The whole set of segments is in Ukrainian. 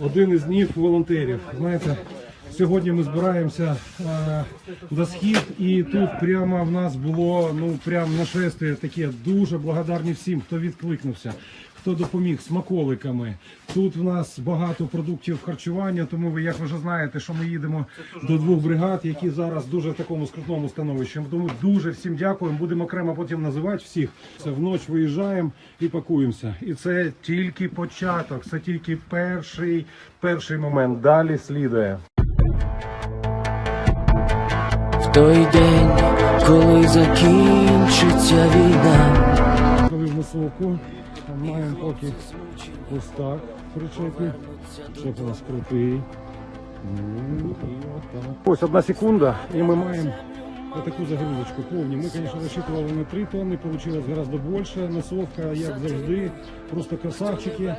один із днів волонтерів. Знаєте, сьогодні ми збираємося е, на схід, і тут прямо в нас було ну прям нашестя таке. Дуже благодарні всім, хто відкликнувся. Хто допоміг смаколиками? Тут в нас багато продуктів харчування, тому ви, як ви вже знаєте, що ми їдемо до двох бригад, які зараз дуже в такому скрутному становищі. Тому дуже всім дякуємо. Будемо окремо потім називати всіх. Це вночі виїжджаємо і пакуємося. І це тільки початок, це тільки перший, перший момент. Далі слідує. В той день, коли закінчиться війна, Коли в носовку маємо поки ось так причепі. Щоб у нас крутий. Ну. Ось одна секунда, і ми маємо таку загрузочку повні. Ми, звісно, розчитували на 3 тонни, вийшло гораздо більше. Носовка, як завжди, просто красавчики.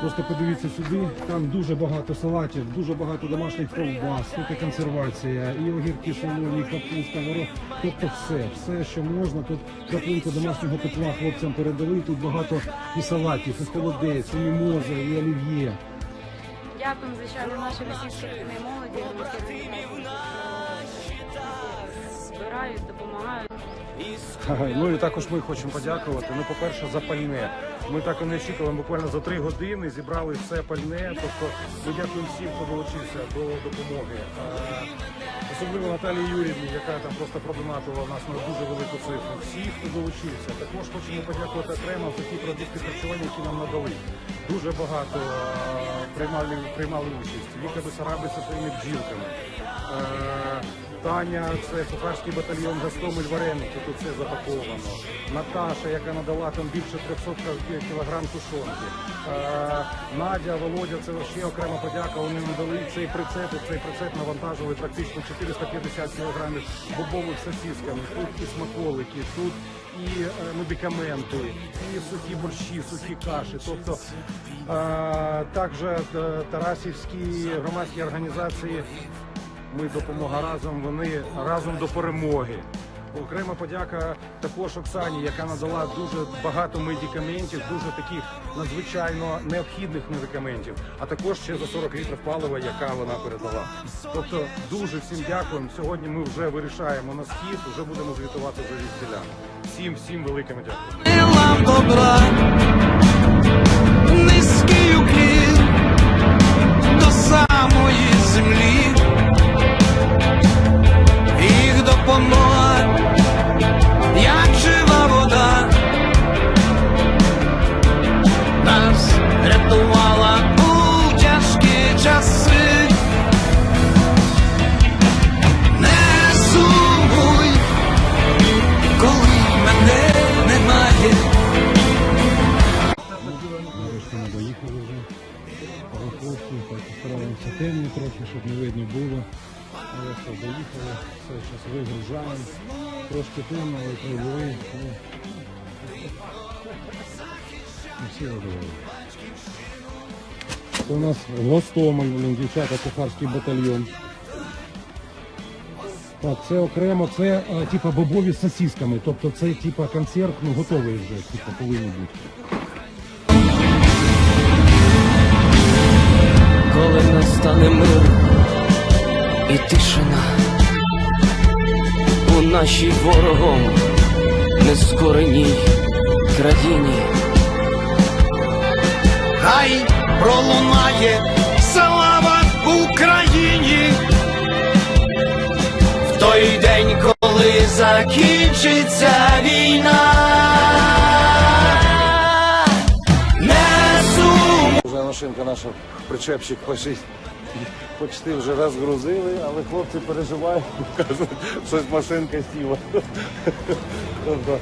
Просто подивіться сюди. Там дуже багато салатів, дуже багато домашніх ковбас, тут і консервація, і огірки солоні, капуста, горох. Тобто все, все, що можна. Тут капунку домашнього тепла хлопцям передали. Тут багато і салатів, і холодець, і мімоза, і олів'є. Дякуємо, звичайно, нашій російській молоді, допомагають. Ага, Ну і також ми хочемо подякувати. Ну, по-перше, за пальне. Ми так і не очікували, буквально за три години зібрали все пальне. Тобто ми дякуємо всім, хто долучився до допомоги. Особливо Наталії Юрівні, яка там просто продонатила нас на дуже велику цифру. Всі, хто долучився. Також хочемо подякувати окремо за ті продукти харчування, які нам надали. Дуже багато е, приймали, приймали участь. Віка Бесараби зі своїми бджілками. Е, Таня, це сухарський батальйон Гастомель Вареники, тут все запаковано. Наташа, яка надала там більше 300 кілограм тушонки. Е, Надя, Володя, це ще окрема подяка. Вони надали цей прицеп. Цей прицеп навантажили практично 450 кілограмів бобових сосісками. Тут і смаколики, тут і е, медикаменти, і сухі борщі, сухі каші. Тобто а, також е, Тарасівські громадські організації ми допомога разом. Вони разом до перемоги. Окрема подяка також Оксані, яка надала дуже багато медикаментів, дуже таких надзвичайно необхідних медикаментів, а також ще за 40 літрів палива, яка вона передала. Тобто дуже всім дякуємо. Сьогодні ми вже вирішаємо на схід, вже будемо звітувати за візділя. Всім, всім великими дякую. Темно щоб не видно було. Але все, доїхали, все, зараз вигружаємо. Трошки темно, але прибули. Ну, всі задоволені. Це у нас Гостомель, блін, дівчата, кухарський батальйон. Так, це окремо, це е, типа бобові з сосісками. Тобто це типа консерв, ну готовий вже, типа повинні бути. Тишина у нашій ворогом нескореній країні. Хай пролунає слава Україні в той день, коли закінчиться війна. Не сум Вже машинка наша, причепчик почти, почти вже розгрузили, але хлопці переживають, кажуть, щось машинка сіла. Тобто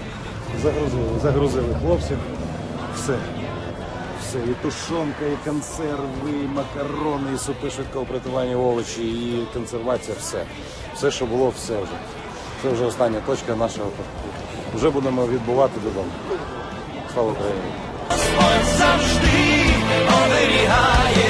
загрузили, загрузили хлопців. Все. Все. І тушонка, і консерви, і макарони, і супи швидкого приготування, овочі, і консервація, все. Все, що було, все вже. Це вже остання точка нашого. парку. Вже будемо відбувати додому. Слава Україні! Завжди оберігає